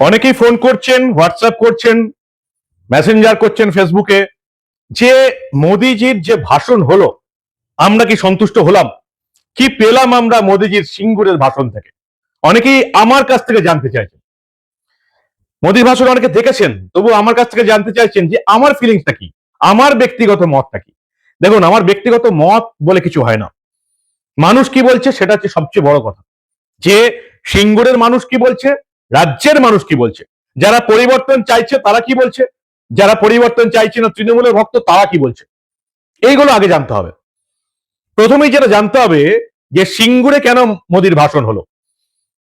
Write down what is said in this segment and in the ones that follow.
অনেকেই ফোন করছেন, হোয়াটসঅ্যাপ করছেন, মেসেঞ্জার করছেন ফেসবুকে, যে মোদিজির যে ভাষণ হলো, আমরা কি সন্তুষ্ট হলাম? কি পেলাম আমরা মোদিজির সিঙ্গুরের ভাষণ থেকে? অনেকেই আমার কাছ থেকে জানতে চাইছেন। মোদির ভাষণ অনেকে দেখেছেন, তবু আমার কাছ থেকে জানতে চাইছেন যে আমার ফিলিংসটা কি? আমার ব্যক্তিগত মতটা কি? দেখুন, আমার ব্যক্তিগত মত বলে কিছু হয় না। মানুষ কি বলছে সেটা হচ্ছে সবচেয়ে বড় কথা। যে সিঙ্গুরের মানুষ কি বলছে? রাজ্যের মানুষ কি বলছে? যারা পরিবর্তন চাইছে তারা কি বলছে? যারা পরিবর্তন চাইছে না তৃণমূলের ভক্ত তারা কি বলছে? এইগুলো আগে জানতে হবে। প্রথমেই যেটা জানতে হবে যে সিঙ্গুরে কেন মোদির ভাষণ হলো?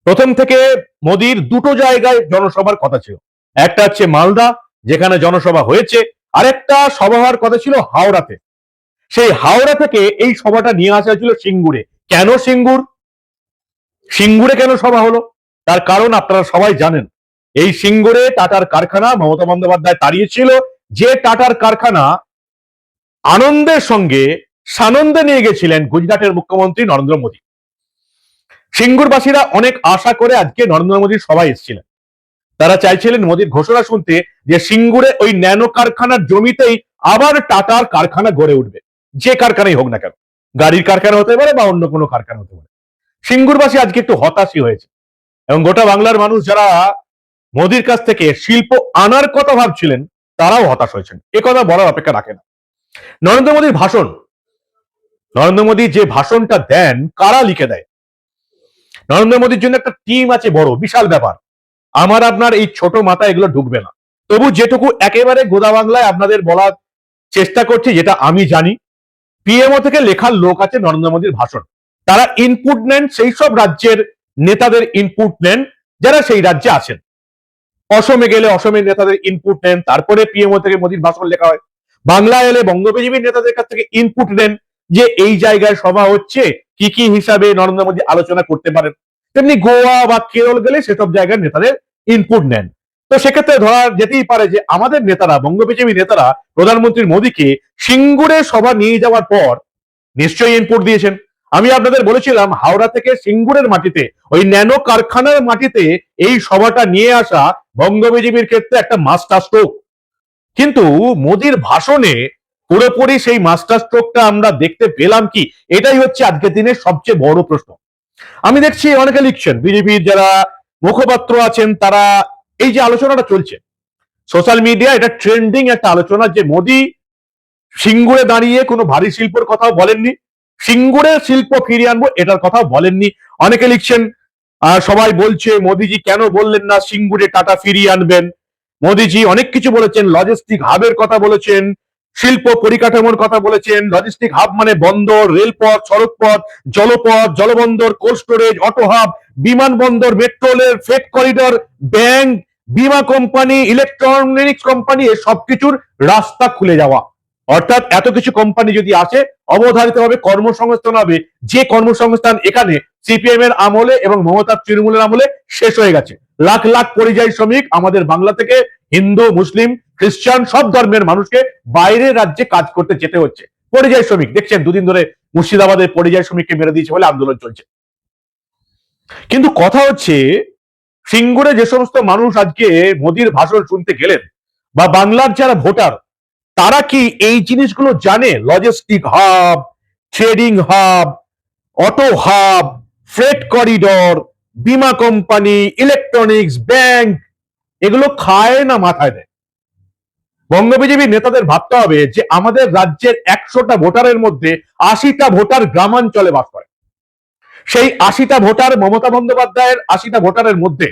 প্রথম থেকে মোদির দুটো জায়গায় জনসভার কথা ছিল। একটা হচ্ছে মালদা, যেখানে জনসভা হয়েছে। আরেকটা সভা হওয়ার কথা ছিল হাওড়াতে। সেই হাওড়া থেকে এই সভাটা নিয়ে আসা হয়েছিল সিঙ্গুরে। কেন সিঙ্গুর? সিঙ্গুরে কেন সভা হলো? তার কারণ আপনারা সবাই জানেন। এই সিঙ্গুরে টাটার কারখানা মমতা বন্দ্যোপাধ্যায় তাড়িয়েছিল। যে টাটার কারখানা আনন্দের সঙ্গে সানন্দে নিয়ে গেছিলেন গুজরাটের মুখ্যমন্ত্রী নরেন্দ্র মোদী। সিঙ্গুরবাসীরা অনেক আশা করে আজকে নরেন্দ্র মোদীর সভায় এসেছিলেন। তারা চাইছিলেন মোদীর ঘোষণা শুনতে যে সিঙ্গুরে ওই ন্যানো কারখানার জমিতেই আবার টাটার কারখানা গড়ে উঠবে। যে কারখানাই হোক না কেন। গাড়ির কারখানা হতে পারে বা অন্য কোনো কারখানা হতে পারে। সিঙ্গুরবাসী আজকে একটু হতাশই হয়েছে। এবং গোটা বাংলার মানুষ যারা মোদির কাছ থেকে শিল্প আনার কথা ভাবছিলেন, তারাও হতাশ হয়েছেন। এ কথা বলার অপেক্ষা রাখে না। নরেন্দ্র মোদীর ভাষণ, নরেন্দ্র মোদী যে ভাষণটা দেন, কারা লিখে দেয়? নরেন্দ্র মোদীর জন্য একটা টিম আছে বড়, বিশাল ব্যাপার। আমার আপনার এই ছোট মাথা এগুলো ঢুকবে না। তবু যেটুকু একেবারে গোদা বাংলায় আপনাদের বলার চেষ্টা করছি, যেটা আমি জানি পিএমও থেকে লেখার লোক আছে নরেন্দ্র মোদীর ভাষণ। তারা ইনপুট নেন সেই সব রাজ্যের নেতাদের ইনপুট নেন যারা সেই রাজ্যে আছেন। অসমে গেলে অসমের নেতাদের ইনপুট নেন, তারপরে পিএমও থেকে মোদীর ভাষণ লেখা হয়। বাংলা এলে বঙ্গবিজীবীর নেতাদের কাছ থেকে ইনপুট নেন যে এই জায়গায় সভা হচ্ছে, কি কি হিসাবে নরেন্দ্র মোদী আলোচনা করতে পারেন। তেমনি গোয়া বা কেরল গেলে সেসব জায়গার নেতাদের ইনপুট নেন। তো সেক্ষেত্রে ধরা যেতেই পারে যে আমাদের নেতারা, বঙ্গবিজেপি নেতারা প্রধানমন্ত্রী মোদীকে সিঙ্গুরে সভা নিয়ে যাওয়ার পর নিশ্চয়ই ইনপুট দিয়েছেন। আমি আপনাদের বলেছিলাম হাওড়া থেকে সিঙ্গুরের মাটিতে, ওই ন্যানো কারখানার মাটিতে এই সভাটা নিয়ে আসা বঙ্গ বিজেপির ক্ষেত্রে একটা মাস্টার স্ট্রোক কিন্তু মোদির ভাষণে পুরোপুরি সেই মাস্টার স্ট্রোকটা আমরা দেখতে পেলাম কি? এটাই হচ্ছে আজকের দিনের সবচেয়ে বড় প্রশ্ন। আমি দেখছি অনেকে লিখছেন, বিজেপির যারা মুখপাত্র আছেন তারা এই যে আলোচনাটা চলছে। সোশ্যাল মিডিয়া এটা ট্রেন্ডিং একটা আলোচনা যে মোদি সিঙ্গুরে দাঁড়িয়ে কোনো ভারী শিল্পর কথাও বলেননি। সিঙ্গুরের শিল্প ফিরিয়ে আনব এটার কথাও বলেননি। অনেকে লিখছেন আহ, সবাই বলছে মোদিজি কেন বললেন না সিঙ্গুরে টাটা ফিরিয়ে আনবেন? মোদিজি অনেক কিছু বলেছেন লজিস্টিক হাবের কথা বলেছেন শিল্প পরিকাঠামোর কথা বলেছেন লজিস্টিক হাব মানে বন্দর রেলপথ সড়কপথ জলপথ জলবন্দর কোল্ড স্টোরেজ অটো হাব বিমানবন্দর metro rail freight corridor bank বিমা কোম্পানি ইলেকট্রনিক্স কোম্পানি সবকিছুর রাস্তা খুলে যাওয়া। অর্থাৎ এত কিছু কোম্পানি যদি আসে অবধারিত ভাবে কর্মসংস্থান হবে। যে কর্মসংস্থান এখানে সিপিএম এর আমলে এবং মমতার তৃণমূলের আমলে শেষ হয়ে গেছে। লাখ লাখ পরিযায়ী শ্রমিক আমাদের বাংলা থেকে হিন্দু, মুসলিম, খ্রিস্টান সব ধর্মের মানুষকে বাইরের রাজ্যে কাজ করতে যেতে হচ্ছে। পরিযায়ী শ্রমিক, দেখছেন, দুদিন ধরে মুর্শিদাবাদের পরিযায়ী শ্রমিককে মেরে দিয়েছে বলে আন্দোলন চলছে। কিন্তু কথা হচ্ছে, সিঙ্গুরে যে সমস্ত মানুষ আজকে মোদির ভাষণ শুনতে গেলেন, বা বাংলার যারা ভোটার তারা কি এই জিনিসগুলো জানে? Logistic hub trading hub auto hub freight corridor বিমা কোম্পানি ইলেকট্রনিক্স ব্যাংক এগুলো খায় না মাথায় দেয়? বঙ্গ বিজেপির নেতাদের ভাবতে হবে যে আমাদের রাজ্যের একশোটা ভোটারের মধ্যে আশিটা ভোটার গ্রামাঞ্চলে বাস করে। সেই আশিটা ভোটার মমতা বন্দ্যোপাধ্যায়ের আশিটা ভোটারের মধ্যে।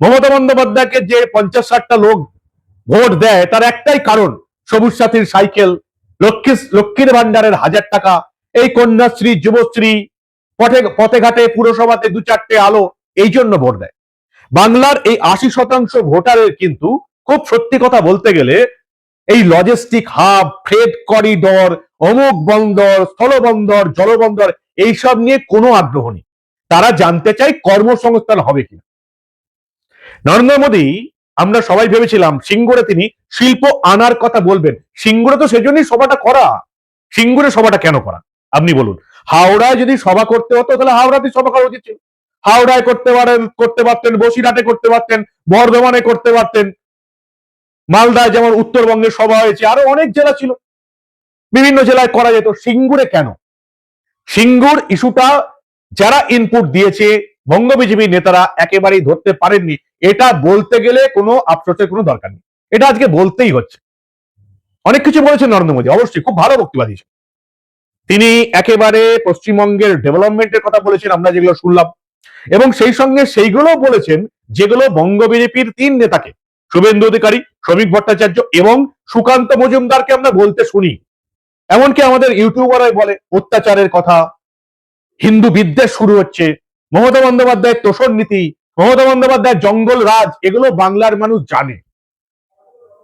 মমতা বন্দ্যোপাধ্যায়কে যে পঞ্চাশ ষাটটা লোক ভোট দেয়, তার একটাই কারণ সবুজ সাথীর সাইকেল লক্ষ্মী লক্ষ্মীর ভান্ডারের হাজার টাকা। এই কন্যাশ্রী, যুবশ্রী, পথে পথে ঘাটে পুরসভাতে দু চারটে আলো এই জন্য ভোট দেয়। বাংলার এই আশি শতাংশ ভোটারের কিন্তু খুব সত্যি কথা বলতে গেলে এই লজিস্টিক হাব ফ্রেড করিডর অমুক বন্দর, স্থলবন্দর, জলবন্দর, এইসব নিয়ে কোনো আগ্রহ নেই। তারা জানতে চায় কর্মসংস্থান হবে কিনা। নরেন্দ্র মোদী আমরা সবাই ভেবেছিলাম সিঙ্গুরে তিনি শিল্প আনার কথা বলবেন। সিঙ্গুরে তো সেজন্যই সভাটা করা। সিঙ্গুরে সভাটা কেন করা? আপনি বলুন। হাওড়ায় যদি সভা করতে হতো, তাহলে হাওড়াতে সভা করা উচিত ছিল। হাওড়ায় করতে পারেন, করতে পারতেন, বসিরহাটে করতে পারতেন, বর্ধমানে করতে পারতেন। মালদায় যেমন উত্তরবঙ্গের সভা হয়েছে, আরও অনেক জেলা ছিল। বিভিন্ন জেলায় করা যেত। সিঙ্গুরে কেন? সিঙ্গুর ইস্যুটা যারা ইনপুট দিয়েছে বঙ্গ বিজেপি নেতারা একেবারেই ধরতে পারেননি। এটা বলতে গেলে কোনো আফসোসের কোনো দরকার নেই। এটা আজকে বলতেই হচ্ছে। অনেক কিছু বলেছেন নরেন্দ্র মোদী, অবশ্যই খুব ভালো বক্তব্য দিয়েছেন তিনি একেবারে পশ্চিমবঙ্গের ডেভেলপমেন্টের কথা বলেছেন, আমরা যেগুলো শুনলাম। এবং সেই সঙ্গে সেইগুলো বলেছেন যেগুলো বঙ্গ বিজেপির তিন নেতাকে, শুভেন্দু অধিকারী, শ্রমিক ভট্টাচার্য এবং সুকান্ত মজুমদারকে আমরা বলতে শুনি। এমনকি আমাদের ইউটিউবারাই বলে, অত্যাচারের কথা। হিন্দু বিদ্বেষ শুরু হচ্ছে। মমতা বন্দ্যোপাধ্যায়ের তোষণ নীতি, মমতা বন্দ্যোপাধ্যায়ের জঙ্গল রাজ, এগুলো বাংলার মানুষ জানে।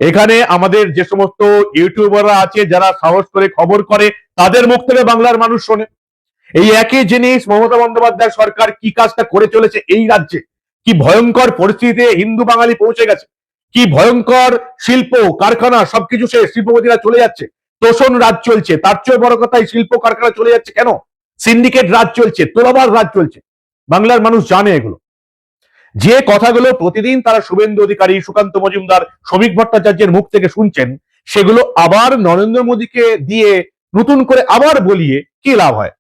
এখানে আমাদের যে সমস্ত ইউটিউবাররা আছে, যারা সাহস করে খবর করে, তাদের মুখ থেকে বাংলার মানুষ শোনে। এই একই জিনিস মমতা বন্দ্যোপাধ্যায় সরকার কি কাজটা করে চলেছে এই রাজ্যে? কি ভয়ঙ্কর পরিস্থিতিতে হিন্দু বাঙালি পৌঁছে গেছে? কি ভয়ঙ্কর শিল্প, কারখানা, সবকিছু সে শিল্পপতিরা চলে যাচ্ছে? তোষণ রাজ চলছে, তার চেয়ে বড় কথা এই শিল্প কারখানা চলে যাচ্ছে কেন? সিন্ডিকেট রাজ চলছে, তোলাবার রাজ চলছে। বাংলার মানুষ জানে এগুলো। যে কথাগুলো প্রতিদিন তারা শুভেন্দু অধিকারী, সুকান্ত মজুমদার, শ্রমিক ভট্টাচার্যের মুখ থেকে শুনছেন, সেগুলো আবার নরেন্দ্র মোদীকে দিয়ে নতুন করে আবার বলিয়ে কি লাভ হয়?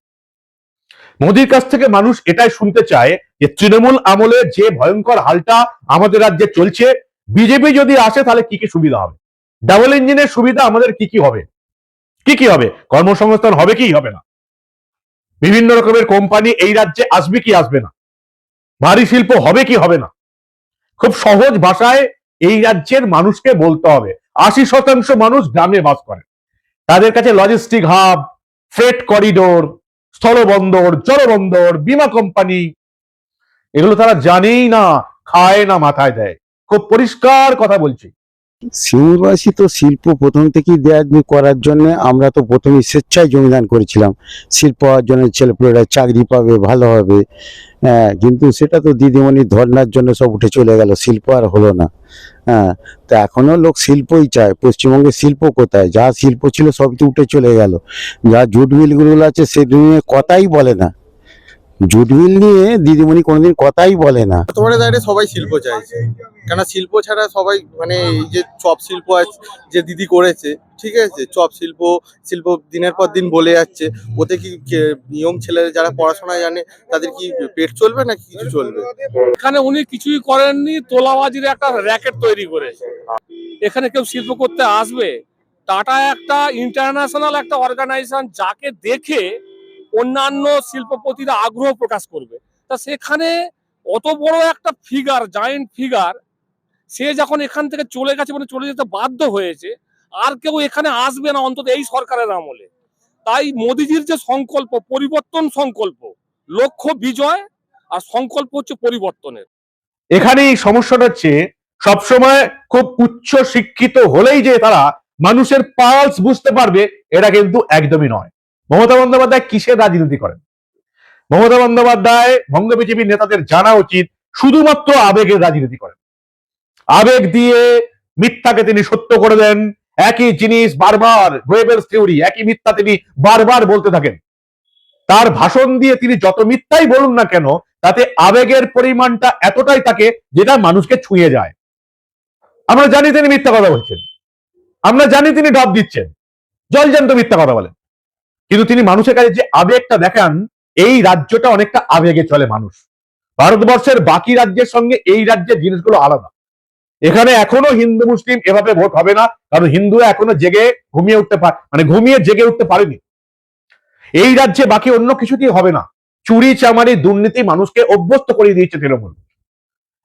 মোদীর কাছ থেকে মানুষ এটাই শুনতে চায় যে তৃণমূল আমলে যে ভয়ঙ্কর হালটা আমাদের রাজ্যে চলছে, বিজেপি যদি আসে তাহলে কি কি সুবিধা হবে? ডাবল ইঞ্জিনের সুবিধা আমাদের কি কি হবে? কি কি হবে? কর্মসংস্থান হবে কি হবে না? বিভিন্ন রকমের কোম্পানি এই রাজ্যে আসবে কি আসবে না? ভারী শিল্প হবে কি হবে না? খুব সহজ ভাষায় এই রাজ্যের মানুষকে বলতে হবে। আশি শতাংশ মানুষ গ্রামে বাস করে। তাদের কাছে লজিস্টিক হাব ফ্রেট করিডোর স্থলবন্দর, জলবন্দর, বিমা কোম্পানি এগুলো তারা জানেই না, খায় না, মাথায় দেয়। খুব পরিষ্কার কথা বলছি। সিংবাসী তো শিল্প প্রথম থেকেই দেওয়ার করার জন্য আমরা তো প্রথমে স্বেচ্ছায় জমিদান করেছিলাম। শিল্প হওয়ার জন্য ছেলেপুলেরা চাকরি পাবে, ভালো হবে। হ্যাঁ কিন্তু সেটা তো দিদিমণি ধর্নার জন্য সব উঠে চলে গেল, শিল্প আর হলো না। হ্যাঁ তো এখনও লোক শিল্পই চায়। পশ্চিমবঙ্গে শিল্প কোথায়? যা শিল্প ছিল সবই তো উঠে চলে গেল। যা জুট মিলগুলো আছে, সেগুলো নিয়ে কথাই বলে না। জুট মিল নিয়ে দিদিমণি কোনোদিন কথাই বলে না। বর্তমানে দাঁড়িয়ে সবাই শিল্প চাইছে কেন শিল্প ছাড়া সবাই মানে এই যে চপ শিল্প আছে যে দিদি করেছে ঠিক আছে? চপ শিল্প শিল্প দিনের পর দিন বলে যাচ্ছে। ওতে কি নিয়ম ছেলে যারা পড়াশোনা জানে তাদের কি পেট চলবে না কিছু চলবে? এখানে উনি কিছুই করেননি তোলাবাজির একটা র্যাকেট তৈরি করেছে। এখানে কেউ শিল্প করতে আসবে টাটা একটা ইন্টারন্যাশনাল একটা অর্গানাইজেশন যাকে দেখে অন্যান্য শিল্পপতিরা আগ্রহ প্রকাশ করবে। তা সেখানে অত বড় একটা ফিগার জায়েন্ট ফিগার সে যখন এখান থেকে চলে গেছে মানে চলে যেতে বাধ্য হয়েছে, আর কেউ এখানে আসবে না, অন্তত এই সরকারের আমলে। তাই মোদিজির যে সংকল্প, পরিবর্তন সংকল্প, লক্ষ্য বিজয় আর সংকল্প হচ্ছে পরিবর্তনের। এখানেই সমস্যাটা হচ্ছে, সবসময় খুব উচ্চ শিক্ষিত হলেই যে তারা মানুষের পালস বুঝতে পারবে, এটা কিন্তু একদমই নয়। মমতা বন্দ্যোপাধ্যায় কিসের রাজনীতি করেন? মমতা বন্দ্যোপাধ্যায় বঙ্গ বিজেপির নেতাদের জানা উচিত শুধুমাত্র আবেগের রাজনীতি করেন। আবেগ দিয়ে মিথ্যাকে তিনি সত্য করে দেন, একই জিনিস বারবার গোয়েবেলস থিওরি একই মিথ্যা তিনি বারবার বলতে থাকেন। তার ভাষণ দিয়ে তিনি যত মিথ্যাই বলুন না কেন, তাতে আবেগের পরিমাণটা এতটাই থাকে যেটা মানুষকে ছুঁয়ে যায়। আমরা জানি তিনি মিথ্যা কথা বলছেন। আমরা জানি তিনি ডব দিচ্ছেন। জলজান্ত মিথ্যা কথা বলেন। কিন্তু তিনি মানুষের কাছে যে আবেগটা দেখান, এই রাজ্যটা অনেকটা আবেগে চলে মানুষ। ভারতবর্ষের বাকি রাজ্যের সঙ্গে এই রাজ্যের জিনিসগুলো আলাদা। এখানে এখনও হিন্দু, মুসলিম এভাবে ভোট হবে না, কারণ হিন্দুরা এখনও জেগে ঘুমিয়ে উঠতে পারে মানে ঘুমিয়ে জেগে উঠতে পারেনি। এই রাজ্যে বাকি অন্য কিছুতেই হবে না? চুরি, চামারি, দুর্নীতি মানুষকে অভ্যস্ত করে দিয়েছে তৃণমূল।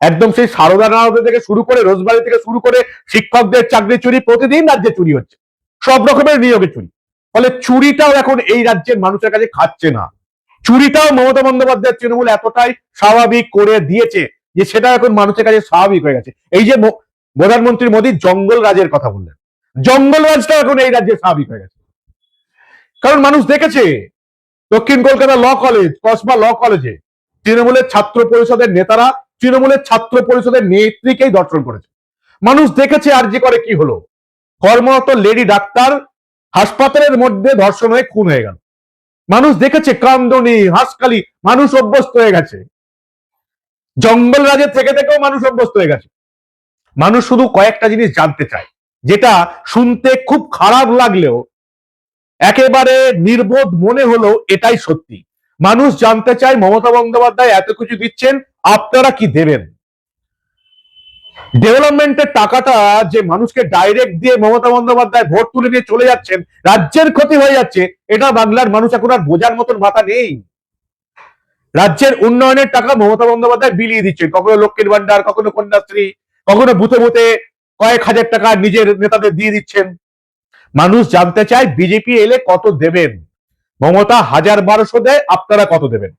একদম সেই সারদা নারদ থেকে শুরু করে রোজবাড়ি থেকে শুরু করে শিক্ষকদের চাকরি চুরি প্রতিদিন রাজ্যে চুরি হচ্ছে। সব রকমের নিয়োগে চুরি। ফলে চুরিটাও এখন এই রাজ্যের মানুষের কাছে খাচ্ছে না। চুরিটাও মমতা বন্দ্যোপাধ্যায়ের তৃণমূল এতটাই স্বাভাবিক করে দিয়েছে যে সেটা এখন মানুষের কাছে স্বাভাবিক হয়ে গেছে। এই যে প্রধানমন্ত্রী মোদী জঙ্গল রাজের কথা বললেন। জঙ্গল রাজটাও এখন এই রাজ্যে স্বাভাবিক হয়ে গেছে। কারণ মানুষ দেখেছে, দক্ষিণ Kolkata law college, Kasba law কলেজে তৃণমূলের ছাত্র পরিষদের নেতারা তৃণমূলের ছাত্র পরিষদের নেত্রীকেই দর্শন করেছে। মানুষ দেখেছে আর যে করে কি হলো। কর্মরত লেডি ডাক্তার হাসপাতালের মধ্যে ধর্ষণ হয়ে খুন হয়ে গেল। মানুষ দেখেছে কামদনি হাসকালি মানুষ অভ্যস্ত হয়ে গেছে। জঙ্গল রাজের থেকে থেকেও মানুষ অভ্যস্ত হয়ে গেছে। মানুষ শুধু কয়েকটা জিনিস জানতে চায়, যেটা শুনতে খুব খারাপ লাগলেও একেবারে নির্বোধ মনে হলো এটাই সত্যি। মানুষ জানতে চায় মমতা বন্দ্যোপাধ্যায় এত কিছু দিচ্ছেন, আপনারা কি দেবেন? ডেভেলপমেন্টের টাকাটা যে মানুষকে ডাইরেক্ট দিয়ে মমতা বন্দ্যোপাধ্যায় ভোট তুলে নিয়ে চলে যাচ্ছেন, রাজ্যের ক্ষতি হয়ে যাচ্ছে, এটা বাংলার মানুষ এখন আর বোঝার মতন মাথা নেই। রাজ্যের উন্নয়নের টাকা মমতা বন্দ্যোপাধ্যায় বিলিয়ে দিচ্ছেন। কখনো লক্ষ্মীর ভান্ডার কখনো কন্যাশ্রী, কখনো বুথে বুথে কয়েক হাজার টাকা নিজের নেতাদের দিয়ে দিচ্ছেন। মানুষ জানতে চায়, বিজেপি এলে কত দেবেন? মমতা হাজার বারোশো দেয়, আপনারা কত দেবেন?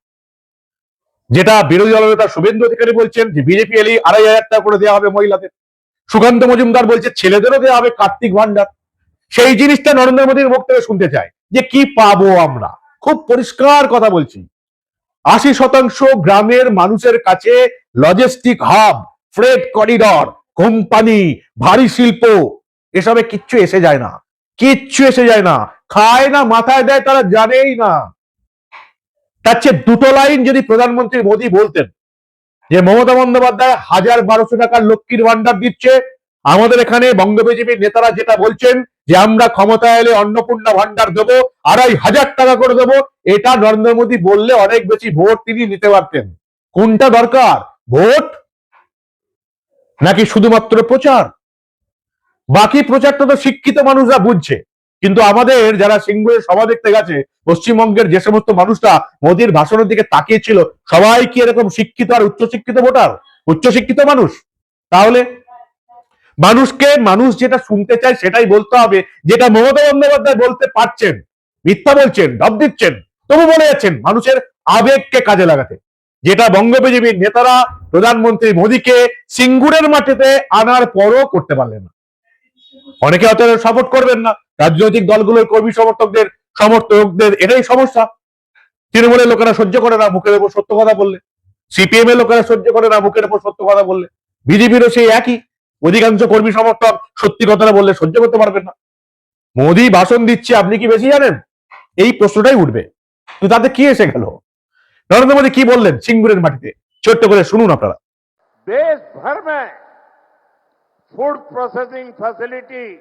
যেটা বিরোধী দলনেতা শুভেন্দু অধিকারী বলছেন যে বিজেপি এলে আড়াই হাজার টাকা করে দেওয়া হবে মহিলাদের। সুকান্ত মজুমদার বলছে ছেলেদেরও দেওয়া হবে কার্তিক ভান্ডার। সেই জিনিসটা নরেন্দ্র মোদীর মুখ থেকে শুনতে চায় যে কি পাবো আমরা? খুব পরিষ্কার কথা বলছি। আশি শতাংশ গ্রামের মানুষের কাছে logistic hub freight corridor company ভারী শিল্প, এসবে কিচ্ছু এসে যায় না। কিচ্ছু এসে যায় না। খায় না, মাথায় দেয়, তারা জানেই না। তার চেয়ে দুটো লাইন যদি প্রধানমন্ত্রী মোদী বলতেন, যে মমতা বন্দ্যোপাধ্যায় হাজার বারোশো টাকার লক্ষ্মীর ভান্ডার দিচ্ছে, আমাদের এখানে বঙ্গ বিজেপির নেতারা যেটা বলছেন, যে আমরা ক্ষমতা এলে অন্নপূর্ণা ভান্ডার দেবো, আড়াই হাজার টাকা করে দেবো, এটা নরেন্দ্র মোদী বললে অনেক বেশি ভোট তিনি নিতে পারতেন। কোনটা দরকার? ভোট? নাকি শুধুমাত্র প্রচার? বাকি প্রচারটা তো শিক্ষিত মানুষরা বুঝছে। কিন্তু আমাদের যারা সিঙ্গুরের সভা দেখতে গেছে, পশ্চিমবঙ্গের যে সমস্ত মানুষরা মোদীর ভাষণের দিকে তাকিয়েছিল, সবাই কি এরকম শিক্ষিত আর উচ্চশিক্ষিত ভোটার? উচ্চশিক্ষিত মানুষ? তাহলে মানুষকে মানুষ যেটা শুনতে চায় সেটাই বলতে হবে, যেটা মমতা বন্দ্যোপাধ্যায় বলতে পারছেন, মিথ্যা বলছেন ডব দিচ্ছেন, তবু বলে যাচ্ছেন মানুষের আবেগকে কাজে লাগাতে। যেটা বঙ্গ বিজেপির নেতারা, প্রধানমন্ত্রী মোদীকে সিঙ্গুরের মাটিতে আনার পরও করতে পারলেন না। অনেকে হয়তো সাপোর্ট করবেন না। রাজনৈতিক দলগুলোর কর্মী সমর্থকদের সমর্থকদের এটাই সমস্যা। তৃণমূলের লোকেরা সহ্য করে না মুখের উপর সত্য কথা বললে। সিপিএম এর লোকেরা সহ্য করে না মুখের উপর সত্য কথা বললে। বিজেপির সেই একই। অধিকাংশ কর্মী সমর্থক সত্যি কথাটা বললে সহ্য করতে পারবেন না। মোদি ভাষণ দিচ্ছে, আপনি কি বেশি জানেন? এই প্রশ্নটাই উঠবে। তো তাতে কি এসে গেল? নরেন্দ্র মোদী কি বললেন সিঙ্গুরের মাটিতে? ছোট্ট করে শুনুন আপনারা। দেশ ভর মে फ़ूड प्रोसेसिंग फैसिलिटी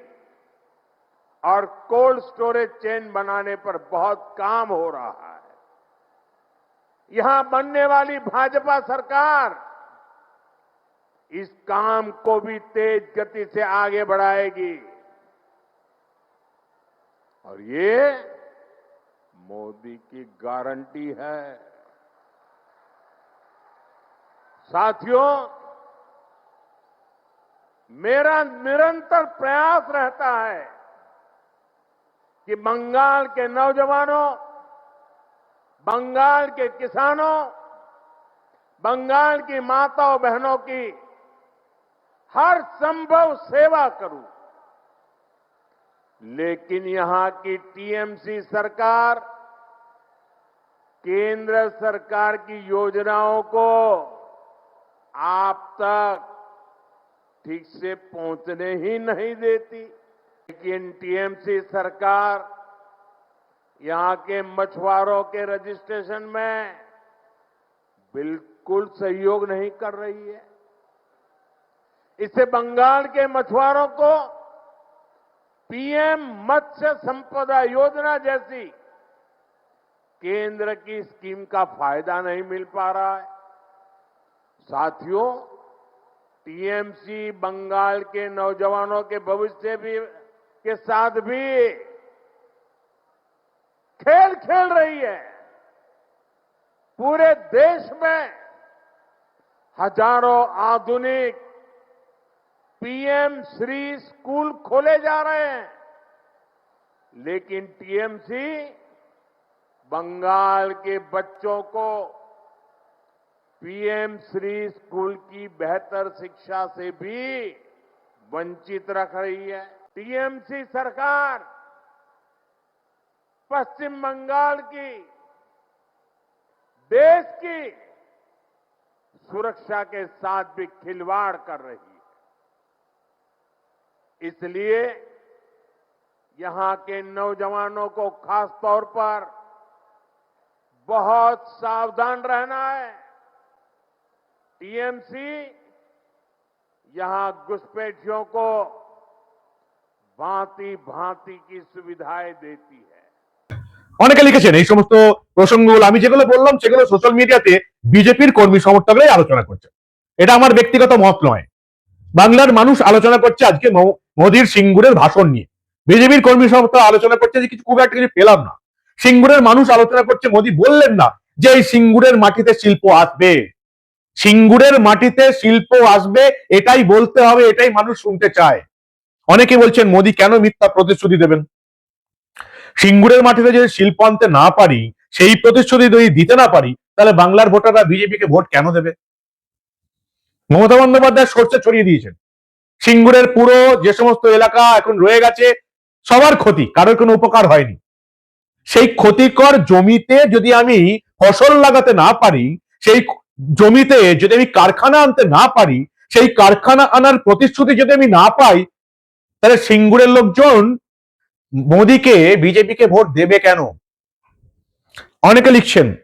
और कोल्ड स्टोरेज चेन बनाने पर बहुत काम हो रहा है। यहाँ बनने वाली भाजपा सरकार इस काम को भी तेज गति से आगे बढ़ाएगी। और ये मोदी की गारंटी है। साथियों मेरा निरंतर प्रयास रहता है कि बंगाल के नौजवानों, बंगाल के किसानों, बंगाल की माताओं बहनों की हर संभव सेवा करूँ। लेकिन यहाँ की टीएमसी सरकार, केंद्र सरकार की योजनाओं को आप तक ठीक से पहुँचने ही नहीं देती। लेकिन टीएमसी सरकार यहाँ के मछुआरों के रजिस्ट्रेशन में बिल्कुल सहयोग नहीं कर रही है। इससे बंगाल के मछुआरों को पीएम मत्स्य संपदा योजना जैसी केंद्र की स्कीम का फ़ायदा नहीं मिल पा रहा है। साथियों टीएमसी बंगाल के नौजवानों के भविष्य भी, के साथ भी खेल खेल रही है। पूरे देश में हज़ारों आधुनिक पीएम श्री स्कूल खोले जा रहे हैं। लेकिन टीएमसी बंगाल के बच्चों को पीएम श्री स्कूल की बेहतर शिक्षा से भी वंचित रख रही है। टीएमसी सरकार पश्चिम बंगाल की, देश की सुरक्षा के साथ भी खिलवाड़ कर रही है। इसलिए यहाँ के नौजवानों को खास तौर पर बहुत सावधान रहना है। टीएमसी यहां घुसपैठियों को भांति भांति की सुविधाएं देती है অনেকে লিখেছেন এই সমস্ত প্রসঙ্গগুলো আমি যেগুলো বললাম সেগুলো সোশ্যাল মিডিয়াতে বিজেপির কর্মী সমর্থকরাই আলোচনা করছে এটা আমার ব্যক্তিগত মত নয় বাংলার মানুষ আলোচনা করছে আজকে মো- মোদির সিঙ্গুরের ভাষণ নিয়ে বিজেপির কর্মী সমর্থক আলোচনা করছে যে কিছু খুব একটা কিছু পেলাম না সিঙ্গুরের মানুষ আলোচনা করছে মোদি বললেন না যে এই সিঙ্গুরের মাটিতে শিল্প আসবে সিঙ্গুরের মাটিতে শিল্প আসবে, এটাই বলতে হবে, এটাই মানুষ শুনতে চায়। অনেকে বলছেন, মোদী কেন মিথ্যা প্রতিশ্রুতি দেবেন? সিঙ্গুরের মাটিতে যদি শিল্প আনতে না পারি, সেই প্রতিশ্রুতি যদি দিতে না পারি, তাহলে বাংলার ভোটাররা বিজেপিকে ভোট কেন দেবে? মমতা বন্দ্যোপাধ্যায় সরষে ছড়িয়ে দিয়েছেন। সিঙ্গুরের পুরো যে সমস্ত এলাকা এখন রয়ে গেছে, সবার ক্ষতি, কারোর কোনো উপকার হয়নি। সেই ক্ষতিকর জমিতে যদি আমি ফসল লাগাতে না পারি, সেই জমিতে যদি আমি কারখানা আনতে না পারি, সেই কারখানা আনার প্রতিশ্রুতি যদি আমি না পাই, তাহলে সিঙ্গুরের লোকজন মোদিকে, বিজেপিকে ভোট দেবে কেন? অনেকে লিখছেন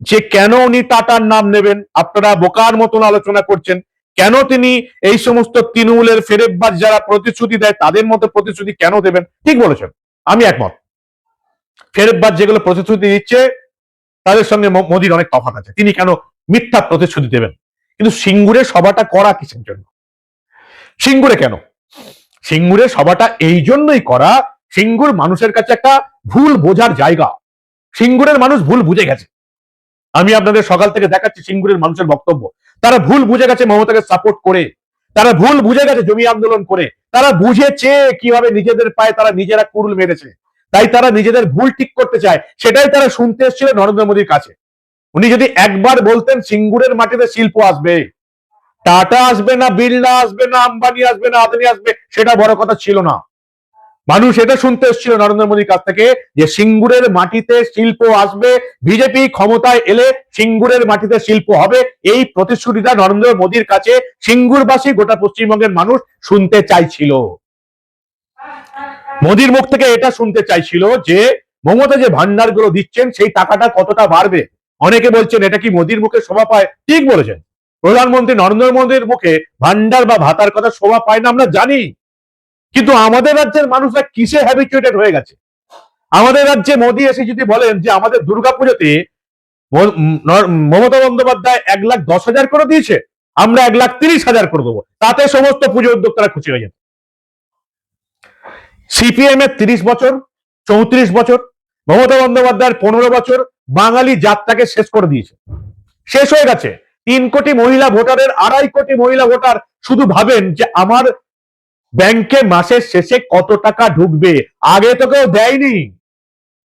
যে কেন উনি টাটার নাম নেবেন? আপনারা বোকার মতন আলোচনা করছেন। কেন তিনি এই সমস্ত তৃণমূলের ফেরেববাজ যারা প্রতিশ্রুতি দেয়, তাদের মতো প্রতিশ্রুতি কেন দেবেন? ঠিক বলেছেন। আমি একমত। ফেরেববাজ যেগুলো প্রতিশ্রুতি দিচ্ছে, তাদের সঙ্গে মোদির অনেক তফাত আছে। তিনি কেন মিথ্যা প্রতিশ্রুতি দেবেন। কিন্তু সিঙ্গুরে সভাটা করা কিসের জন্য? সিঙ্গুরে কেন? সিঙ্গুরে সভাটা এই জন্যই করা, সিঙ্গুর মানুষের কাছে একটা ভুল বোঝার জায়গা। সিঙ্গুরের মানুষ ভুল বুঝে গেছে। আমি আপনাদের সকাল থেকে দেখাচ্ছি সিঙ্গুরের মানুষের বক্তব্য। তারা ভুল বুঝে গেছে মমতাকে সাপোর্ট করে। তারা ভুল বুঝে গেছে জমি আন্দোলন করে। তারা বুঝেছে কীভাবে নিজেদের পায়ে তারা নিজেরা কুরুল মেরেছে। তাই তারা নিজেদের ভুল ঠিক করতে চায়। সেটাই তারা শুনতে এসেছিল নরেন্দ্র মোদীর কাছে। উনি যদি একবার বলতেন সিঙ্গুরের মাটিতে শিল্প আসবে, টাটা আসবে না, বিড়লা আসবে না, আম্বানি আসবে না, আদানি আসবে, সেটা বড় কথা ছিল না। মানুষ এটা শুনতে এসেছিল নরেন্দ্র মোদীর কাছ থেকে যে সিঙ্গুরের মাটিতে শিল্প আসবে, বিজেপি ক্ষমতায় এলে সিঙ্গুরের মাটিতে শিল্প হবে, এই প্রতিশ্রুতিটা নরেন্দ্র মোদীর কাছে সিঙ্গুরবাসী গোটা পশ্চিমবঙ্গের মানুষ শুনতে চাইছিল। মোদীর মুখ থেকে এটা শুনতে চাইছিল যে মমতা যে ভান্ডারগুলো দিচ্ছেন, সেই টাকাটা কতটা বাড়বে? অনেকে বলছেন, এটা কি মোদীর মুখে শোভা পায়? ঠিক বলেছেন। প্রধানমন্ত্রী নরেন্দ্র মোদীর মুখে ভান্ডার বা ভাতার কথা শোভা পায় না, আমরা জানি। কিন্তু আমাদের রাজ্যের মানুষরা কিসে হ্যাবিচুয়েটেড হয়ে গেছে? আমাদের রাজ্যে মোদী এসে যদি বলেন যে আমাদের দুর্গাপুজোতে মমতা বন্দ্যোপাধ্যায় এক লাখ দশ হাজার করে দিয়েছে, আমরা এক লাখ তিরিশ হাজার করে দেবো। তাতে সমস্ত পুজো উদ্যোক্তারা খুশি হয়ে যাবে। সিপিএম এর তিরিশ বছর, চৌত্রিশ বছর, মমতা বন্দ্যোপাধ্যায়ের পনেরো বছর বাঙালি জাতটাকে শেষ করে দিয়েছে। শেষ হয়ে গেছে। তিন কোটি মহিলা ভোটারের, আড়াই কোটি মহিলা ভোটার শুধু ভাবেন যে আমার ব্যাংকে মাসের শেষে কত টাকা ঢুকবে। আগে তো কেউ দেয়নি।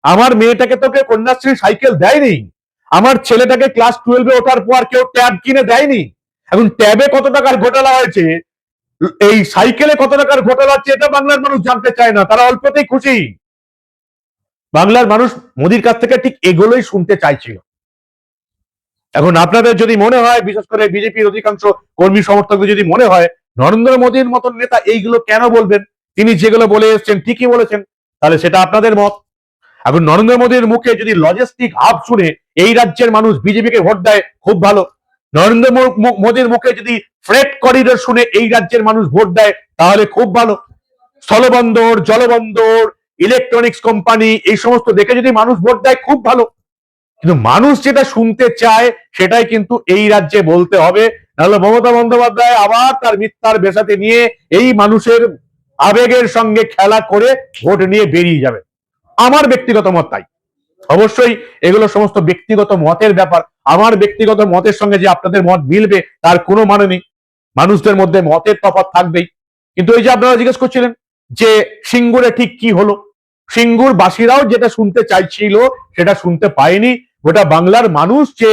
আমার মেয়েটাকে তোকে কন্যাশ্রী সাইকেল দেয়নি। আমার ছেলেটাকে ক্লাস টুয়েলভে ওঠার পর কেউ ট্যাব কিনে দেয়নি। এখন ট্যাবে কত টাকার ঘোটালা হয়েছে? এই সাইকেলে কত টাকার ঘোটালা হচ্ছে এটা বাংলার মানুষ জানতে চায় না। তারা অল্পতেই খুশি। বাংলার মানুষ মোদির কাছ থেকে ঠিক এগুলোই শুনতে চাইছিল। এখন আপনাদের যদি মনে হয়, বিশেষ করে বিজেপির অধিকাংশ কর্মী সমর্থকদের যদি মনে হয়, নরেন্দ্র মোদীর মতন নেতা এইগুলো কেন বলবেন? তিনি যেগুলো বলে এসছেন, ঠিকই বলেছেন, তাহলে সেটা আপনাদের মত। এখন নরেন্দ্র মোদীর মুখে যদি লজিস্টিক হাব শুনে এই রাজ্যের মানুষ বিজেপিকে ভোট দেয়, খুব ভালো। নরেন্দ্র মোদীর মুখে যদি ফ্রেট করিডোর শুনে এই রাজ্যের মানুষ ভোট দেয়, তাহলে খুব ভালো। স্থলবন্দর, জলবন্দর ইলেকট্রনিক্স কোম্পানি এই সমস্ত দেখে যদি মানুষ ভোট দেয়, খুব ভালো। কিন্তু মানুষ যেটা শুনতে চায়, সেটাই কিন্তু এই রাজ্যে বলতে হবে। নাহলে মমতা বন্দ্যোপাধ্যায় আবার তার মিথ্যার বেসাতে নিয়ে এই মানুষের আবেগের সঙ্গে খেলা করে ভোট নিয়ে বেরিয়ে যাবে। আমার ব্যক্তিগত মত তাই। অবশ্যই এগুলো সমস্ত ব্যক্তিগত মতের ব্যাপার। আমার ব্যক্তিগত মতের সঙ্গে যে আপনাদের মত মিলবে, তার কোনো মানে নেই। মানুষদের মধ্যে মতের তফাৎ থাকবেই। কিন্তু এই যে আপনারা জিজ্ঞেস করছিলেন যে সিঙ্গুরে ঠিক কি হলো? সিঙ্গুর বাসীরাও যেটা শুনতে চাইছিল, সেটা শুনতে পায়নি। গোটা বাংলার মানুষ যে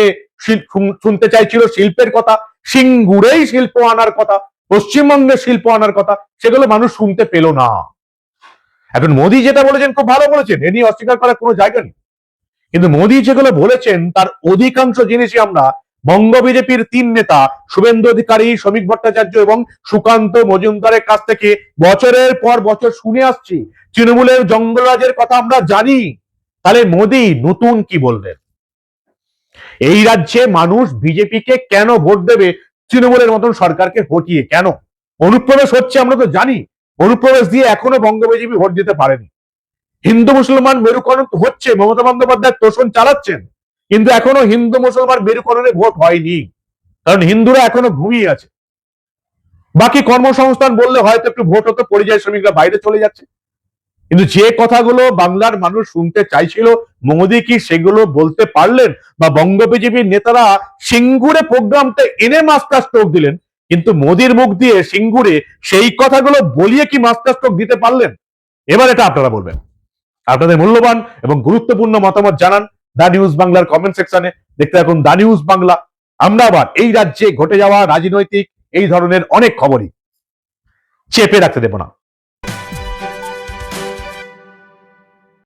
শুনতে চাইছিল শিল্পের কথা, সিঙ্গুরেই শিল্প আনার কথা পশ্চিমবঙ্গে শিল্প আনার কথা, সেগুলো মানুষ শুনতে পেল না। এখন মোদি যেটা বলেছেন খুব ভালো বলেছেন, এ নিয়ে অস্বীকার করার কোনো জায়গা নেই। কিন্তু মোদি যেগুলো বলেছেন, তার অধিকাংশ জিনিসই আমরা বঙ্গ বিজেপির তিন নেতা, শুভেন্দু অধিকারী, শ্রমিক ভট্টাচার্য এবং সুকান্ত মজুমদারের কাছ থেকে বছরের পর বছর শুনে আসছি। তৃণমূলের জঙ্গলরাজের কথা আমরা জানি। তাহলে মোদী নতুন কি বলবেন? এই রাজ্যে মানুষ বিজেপিকে কেন ভোট দেবে? তৃণমূলের মতন সরকারকে হটিয়ে কেন? অনুপ্রবেশ হচ্ছে, আমরা তো জানি। অনুপ্রবেশ দিয়ে এখনও বঙ্গ বিজেপি ভোট দিতে পারেনি। হিন্দু, মুসলমান মেরুকরণ হচ্ছে। মমতা বন্দ্যোপাধ্যায় তোষণ চালাচ্ছেন। কিন্তু এখনও হিন্দু মুসলমান মেরুকরণে ভোট হয়নি। কারণ হিন্দুরা এখনও ঘুমিয়ে আছে। বাকি কর্মসংস্থান বললে হয়তো একটু ভোট হতো, পরিযায়ী শ্রমিকরা বাইরে চলে যাচ্ছে। কিন্তু যে কথাগুলো বাংলার মানুষ শুনতে চাইছিল, মোদি কি সেগুলো বলতে পারলেন? বা বঙ্গ বিজেপির নেতারা সিঙ্গুরে প্রোগ্রামটা এনে মাস্টার স্ট্রোক দিলেন, কিন্তু মোদির মুখ দিয়ে সিঙ্গুরে সেই কথাগুলো বলিয়ে কি মাস্টার স্ট্রোক দিতে পারলেন? এবার এটা আপনারা বলবেন। আপনাদের মূল্যবান এবং গুরুত্বপূর্ণ মতামত জানান। দা নিউজ বাংলার কমেন্ট সেকশনে দেখতে থাকুন দা নিউজ বাংলা। আমরা আবার এই রাজ্যে ঘটে যাওয়া রাজনৈতিক এই ধরনের অনেক খবরই চেপে রাখতে দেব না।